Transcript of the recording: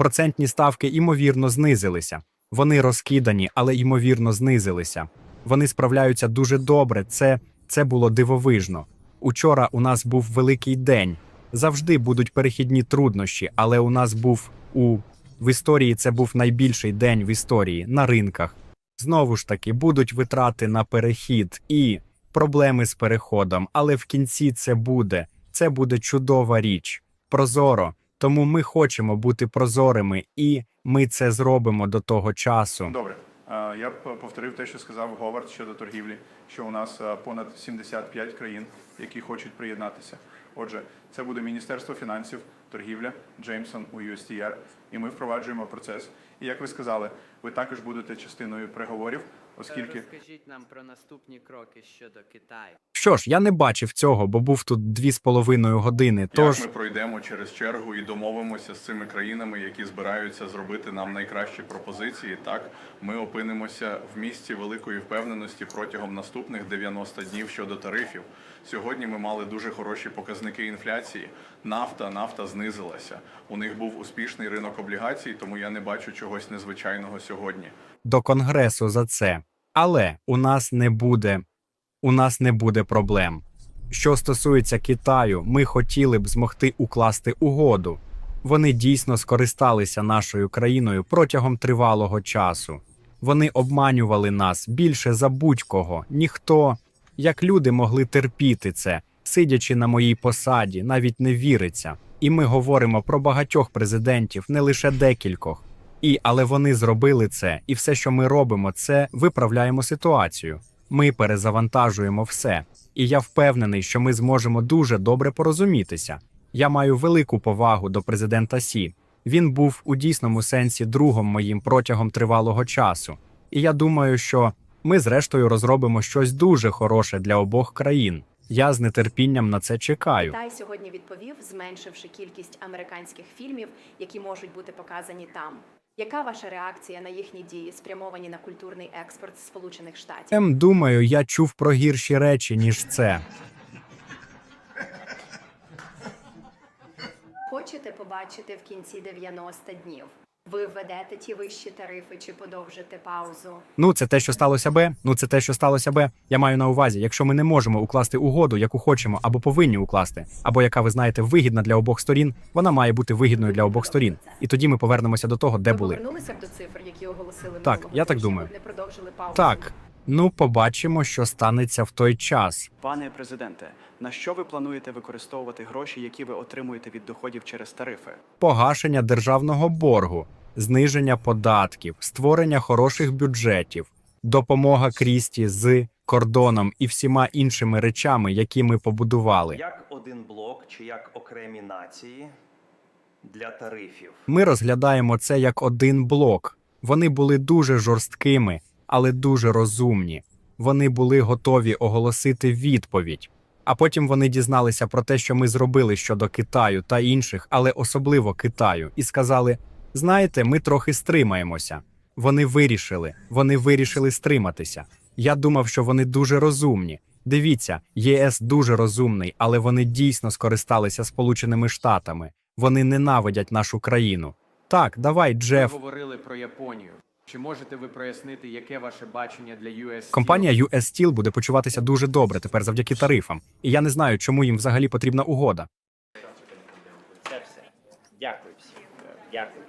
Процентні ставки ймовірно знизилися. Вони розкидані, але ймовірно знизилися. Вони справляються дуже добре. Це, це було дивовижно. Учора у нас був великий день. Завжди будуть перехідні труднощі, але у нас був у в історії це був найбільший день в історії на ринках. Знову ж таки, будуть витрати на перехід і проблеми з переходом, але в кінці це буде. Це буде чудова річ. Прозоро. Тому ми хочемо бути прозорими, і ми це зробимо до того часу. Добре. Е, Я б повторив те, що сказав Говард щодо торгівлі, що у нас е, понад 75 країн, які хочуть приєднатися. Отже, це буде Міністерство фінансів, торгівля, Джеймсон у USTR, і ми впроваджуємо процес. І як ви сказали, ви також будете частиною переговорів, оскільки Розкажіть нам про наступні кроки щодо Китаю. Що ж, я не бачив цього, бо був тут дві з половиною години. Тож як ми пройдемо через чергу і домовимося з цими країнами, які збираються зробити нам найкращі пропозиції. Так ми опинимося в місці великої впевненості протягом наступних 90 днів щодо тарифів. Сьогодні ми мали дуже хороші показники інфляції. Нафта, нафта знизилася. У них був успішний ринок облігацій, тому я не бачу чогось незвичайного сьогодні. до конгресу за це. Але у нас не буде у нас не буде проблем. Що стосується Китаю, ми хотіли б змогти укласти угоду. Вони дійсно скористалися нашою країною протягом тривалого часу. Вони обманювали нас більше за будь-кого. Ніхто, як люди могли терпіти це, сидячи на моїй посаді, навіть не віриться. І ми говоримо про багатьох президентів, не лише декількох. І але вони зробили це, і все, що ми робимо, це виправляємо ситуацію. Ми перезавантажуємо все. І я впевнений, що ми зможемо дуже добре порозумітися. Я маю велику повагу до президента Сі. Він був у дійсному сенсі другом моїм протягом тривалого часу. І я думаю, що ми зрештою розробимо щось дуже хороше для обох країн. Я з нетерпінням на це чекаю. Китай сьогодні відповів, зменшивши кількість американських фільмів, які можуть бути показані там. Яка ваша реакція на їхні дії, спрямовані на культурний експорт з Сполучених Штатів? Ем, думаю, я чув про гірші речі, ніж це. Хочете побачити в кінці 90 днів? Ви введете ті вищі тарифи чи подовжите паузу? Ну, це те, що сталося би. Ну, це те, що сталося би. Я маю на увазі, якщо ми не можемо укласти угоду, яку хочемо або повинні укласти, або яка ви знаєте вигідна для обох сторін, вона має бути вигідною для обох сторін. І тоді ми повернемося до того, де Ви були. повернулися б до цифр, які оголосили Так, минулого я так тижня? думаю. Ви б не продовжили паузу? Так, ну побачимо, що станеться в той час. Пане президенте, на що ви плануєте використовувати гроші, які ви отримуєте від доходів через тарифи? Погашення державного боргу, зниження податків, створення хороших бюджетів, допомога Крісті з кордоном і всіма іншими речами, які ми побудували. Як один блок чи як окремі нації для тарифів? Ми розглядаємо це як один блок. Вони були дуже жорсткими, але дуже розумні. Вони були готові оголосити відповідь. А потім вони дізналися про те, що ми зробили щодо Китаю та інших, але особливо Китаю, і сказали: знаєте, ми трохи стримаємося. Вони вирішили, вони вирішили стриматися. Я думав, що вони дуже розумні. Дивіться, ЄС дуже розумний, але вони дійсно скористалися Сполученими Штатами. Вони ненавидять нашу країну. Так, давай, Ви Джеф. говорили про Японію. Чи можете ви прояснити, яке ваше бачення для US Steel? Компанія US Steel буде почуватися дуже добре тепер завдяки тарифам. І я не знаю, чому їм взагалі потрібна угода. Це все. Дякую всім. Дякую.